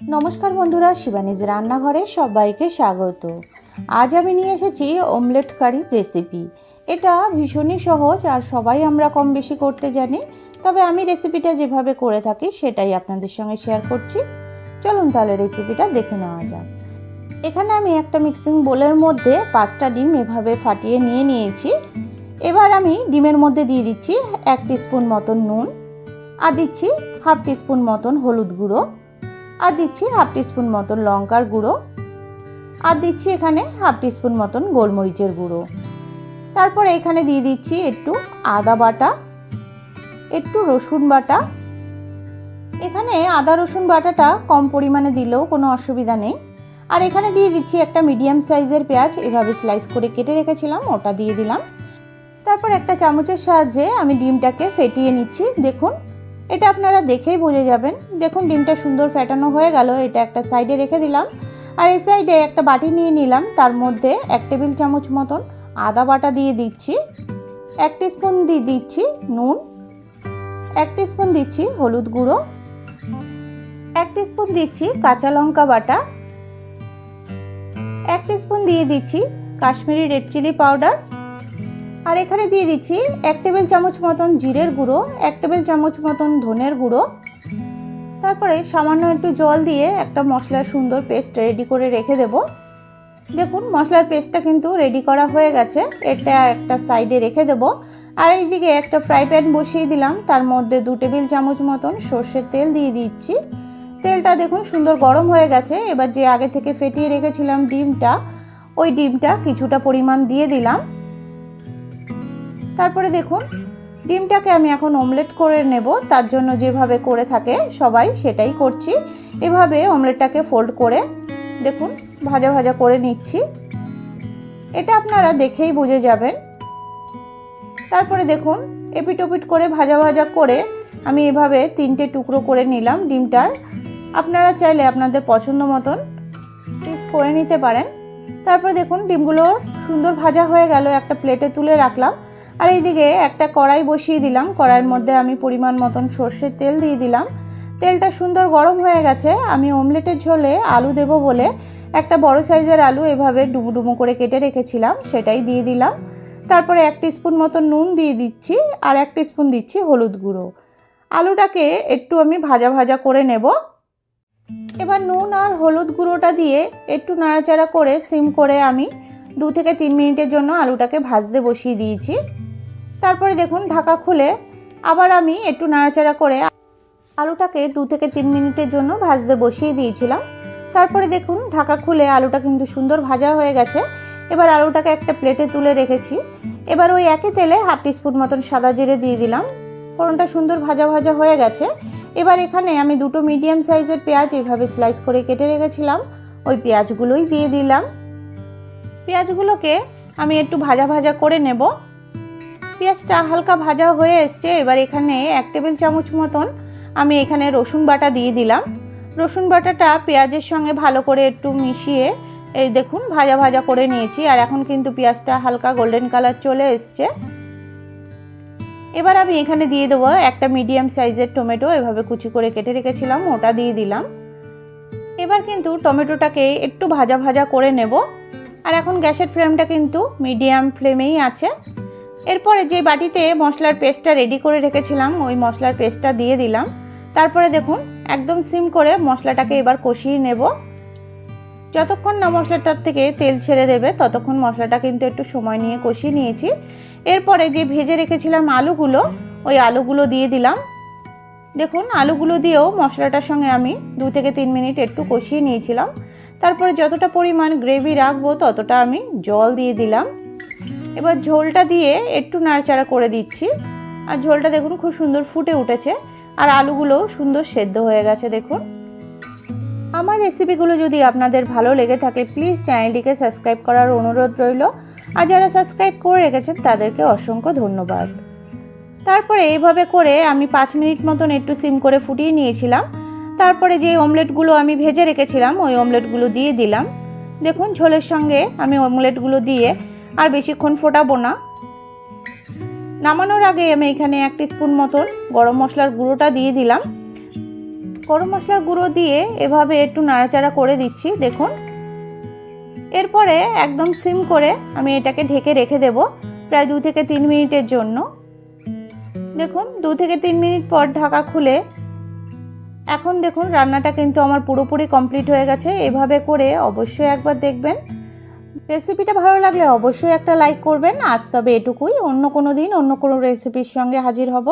নমস্কার বন্ধুরা, শিবানীজ রান্নাঘরে সবাইকে স্বাগত। আজ আমি নিয়ে এসেছি অমলেট কারির রেসিপি এটা ভীষণই সহজ আর সবাই আমরা কম বেশি করতে জানি, তবে আমি রেসিপিটা যেভাবে করে থাকি সেটাই আপনাদের সঙ্গে শেয়ার করছি। চলুন তাহলে রেসিপিটা দেখে নেওয়া যাক। এখানে আমি একটা মিক্সিং বোলের মধ্যে পাঁচটা ডিম এভাবে ফাটিয়ে নিয়ে নিয়েছি। এবার আমি ডিমের মধ্যে দিয়ে দিচ্ছি এক স্পুন মতন নুন আর দিচ্ছি হাফ টিস্পুন মতন হলুদ গুঁড়ো। আর দিচ্ছি হাফ টিস্পুন মতন লঙ্কার গুঁড়ো। আর দিচ্ছি এখানে হাফ টিস্পুন মতন গোলমরিচের গুঁড়ো। তারপর এখানে দিয়ে দিচ্ছি একটু আদা বাটা, একটু রসুন বাটা। এখানে আদা রসুন বাটাটা কম পরিমাণে দিলেও কোনো অসুবিধা নেই। আর এখানে দিয়ে দিচ্ছি একটা মিডিয়াম সাইজের পেঁয়াজ, এভাবে স্লাইস করে কেটে রেখেছিলাম, ওটা দিয়ে দিলাম। তারপর একটা চামচের সাহায্যে আমি ডিমটাকে ফেটিয়ে নিচ্ছি, দেখুন। এটা আপনারা দেখেই বুঝে যাবেন। দেখুন, ডিমটা সুন্দর ফেটানো হয়ে গেল। এটা একটা সাইডে রেখে দিলাম। আর এই সাইডে একটা বাটি নিয়ে নিলাম। তার মধ্যে এক টেবিল চামচ মতন আদা বাটা দিয়ে দিচ্ছি। এক স্পুন দিয়ে দিচ্ছি নুন। এক স্পুন দিচ্ছি হলুদ গুঁড়ো। এক স্পুন দিচ্ছি কাঁচা লঙ্কা বাটা। এক স্পুন দিয়ে দিচ্ছি কাশ্মীরি রেড চিলি পাউডার। আর এখানে দিয়ে দিচ্ছি এক টেবিল চামচ মতন জিরের গুঁড়ো, এক টেবিল চামচ মতন ধনের গুঁড়ো। তারপরে সামান্য একটু জল দিয়ে একটা মশলার সুন্দর পেস্ট রেডি করে রেখে দেব। দেখুন, মশলার পেস্টটা কিন্তু রেডি করা হয়ে গেছে। এটা একটা সাইডে রেখে দেব। আর এইদিকে একটা ফ্রাই প্যান বসিয়ে দিলাম। তার মধ্যে দু টেবিল চামচ মতন সর্ষের তেল দিয়ে দিচ্ছি। তেলটা দেখুন সুন্দর গরম হয়ে গেছে। এবার যে আগে থেকে ফেটিয়ে রেখেছিলাম ডিমটা, ওই ডিমটা কিছুটা পরিমাণ দিয়ে দিলাম। তারপরে দেখুন, ডিমটাকে আমি এখন অমলেট করে নেব। তার জন্য যেভাবে করে থাকে সবাই সেটাই করছি। এভাবে অমলেটটাকে ফোল্ড করে দেখুন, ভাজা ভাজা করে নিচ্ছি। এটা আপনারা দেখেই বুঝে যাবেন। তারপরে দেখুন এপিট ওপিট করে ভাজা ভাজা করে আমি এভাবে তিনটে টুকরো করে নিলাম ডিমটার। আপনারা চাইলে আপনাদের পছন্দ মতন পিস করে নিতে পারেন। তারপরে দেখুন, ডিমগুলো সুন্দর ভাজা হয়ে গেল। একটা প্লেটে তুলে রাখলাম। আর এইদিকে একটা কড়াই বসিয়ে দিলাম। কড়াইয়ের মধ্যে আমি পরিমাণ মতন সর্ষের তেল দিয়ে দিলাম। তেলটা সুন্দর গরম হয়ে গেছে। আমি অমলেটের ঝোলে আলু দেব বলে একটা বড় সাইজের আলু এভাবে ডুমু ডুমু করে কেটে রেখেছিলাম, সেটাই দিয়ে দিলাম। তারপরে এক স্পুন মতো নুন দিয়ে দিচ্ছি আর এক স্পুন দিচ্ছি হলুদ গুঁড়ো। আলুটাকে একটু আমি ভাজা ভাজা করে নেব। এবার নুন আর হলুদ গুঁড়োটা দিয়ে একটু নাড়াচাড়া করে সিম করে আমি দু থেকে তিন মিনিটের জন্য আলুটাকে ভাজতে বসিয়ে দিয়েছি। তারপরে দেখুন ঢাকা খুলে আবার আমি একটু নাড়াচাড়া করে আলুটাকে দু থেকে তিন মিনিটের জন্য ভাজতে বসিয়ে দিয়েছিলাম। তারপরে দেখুন ঢাকা খুলে আলুটা কিন্তু সুন্দর ভাজা হয়ে গেছে। এবার আলুটাকে একটা প্লেটে তুলে রেখেছি। এবার ওই একই তেলে হাফ টিস্পুন মতন সাদা জিরে দিয়ে দিলাম। ফোড়নটা সুন্দর ভাজা ভাজা হয়ে গেছে। এবার এখানে আমি দুটো মিডিয়াম সাইজের পেঁয়াজ এইভাবে স্লাইস করে কেটে রেখেছিলাম। ওই পেঁয়াজগুলোই দিয়ে দিলাম। পেঁয়াজগুলোকে আমি একটু ভাজা ভাজা করে নেব। পেঁয়াজটা হালকা ভাজা হয়ে এসছে, এবার এখানে এক টেবিল চামচ মতন আমি এখানে রসুন বাটা দিয়ে দিলাম। রসুন বাটাটা পেঁয়াজের সঙ্গে ভালো করে একটু মিশিয়ে, এই দেখুন, ভাজা ভাজা করে নিয়েছি, আর এখন কিন্তু পেঁয়াজটা হালকা গোল্ডেন কালার চলে এসছে। এবার আমি এখানে দিয়ে দেবো একটা মিডিয়াম সাইজের টমেটো, এভাবে কুচি করে কেটে রেখেছিলাম, ওটা দিয়ে দিলাম। এবার কিন্তু টমেটোটাকে একটু ভাজা ভাজা করে নেব। আর এখন গ্যাসের ফ্লেমটা কিন্তু মিডিয়াম ফ্লেমেই আছে। এরপরে যে বাটিতে মশলার পেস্টটা রেডি করে রেখেছিলাম, ওই মশলার পেস্টটা দিয়ে দিলাম। তারপরে দেখুন, একদম সিম করে মশলাটাকে এবার কষিয়ে নেব। যতক্ষণ না মশলাটার থেকে তেল ছেড়ে দেবে, ততক্ষণ মশলাটা কিন্তু একটু সময় নিয়ে কষিয়ে নিয়েছি। এরপরে যে ভেজে রেখেছিলাম আলুগুলো, ওই আলুগুলো দিয়ে দিলাম। দেখুন, আলুগুলো দিয়েও মশলাটার সঙ্গে আমি দু থেকে তিন মিনিট একটু কষিয়ে নিয়েছিলাম। তারপরে যতটা পরিমাণ গ্রেভি রাখব, ততটা আমি জল দিয়ে দিলাম। এবার ঝোলটা দিয়ে একটু নাড়াচাড়া করে দিচ্ছি। আর ঝোলটা দেখুন খুব সুন্দর ফুটে উঠেছে। আর আলুগুলোও সুন্দর সেদ্ধ হয়ে গেছে, দেখুন। আমার রেসিপিগুলো যদি আপনাদের ভালো লেগে থাকে, প্লিজ চ্যানেলটিকে সাবস্ক্রাইব করার অনুরোধ রইল। আর যারা সাবস্ক্রাইব করে রেখেছেন, তাদেরকে অসংখ্য ধন্যবাদ। তারপরে এইভাবে করে আমি পাঁচ মিনিট মতন একটু সিম করে ফুটিয়ে নিয়েছিলাম। তারপরে যে অমলেটগুলো আমি ভেজে রেখেছিলাম, ওই অমলেটগুলো দিয়ে দিলাম। দেখুন, ঝোলের সঙ্গে আমি অমলেটগুলো দিয়ে আর বেশিক্ষণ ফোটাবো না। নামানোর আগে আমি এখানে এক স্পুন মতন গরম মশলার গুঁড়োটা দিয়ে দিলাম। গরম মশলার গুঁড়ো দিয়ে এভাবে একটু নাড়াচাড়া করে দিচ্ছি, দেখুন। এরপরে একদম সিম করে আমি এটাকে ঢেকে রেখে দেব প্রায় দু থেকে তিন মিনিটের জন্য। দেখুন, দু থেকে তিন মিনিট পর ঢাকা খুলে এখন দেখুন রান্নাটা কিন্তু আমার পুরোপুরি কমপ্লিট হয়ে গেছে। এভাবে করে অবশ্যই একবার দেখবেন। রেসিপিটা ভালো লাগলে অবশ্যই একটা লাইক করবেন। আজ তবে এটুকুই। অন্য কোনো দিন অন্য কোনো রেসিপির সঙ্গে হাজির হব।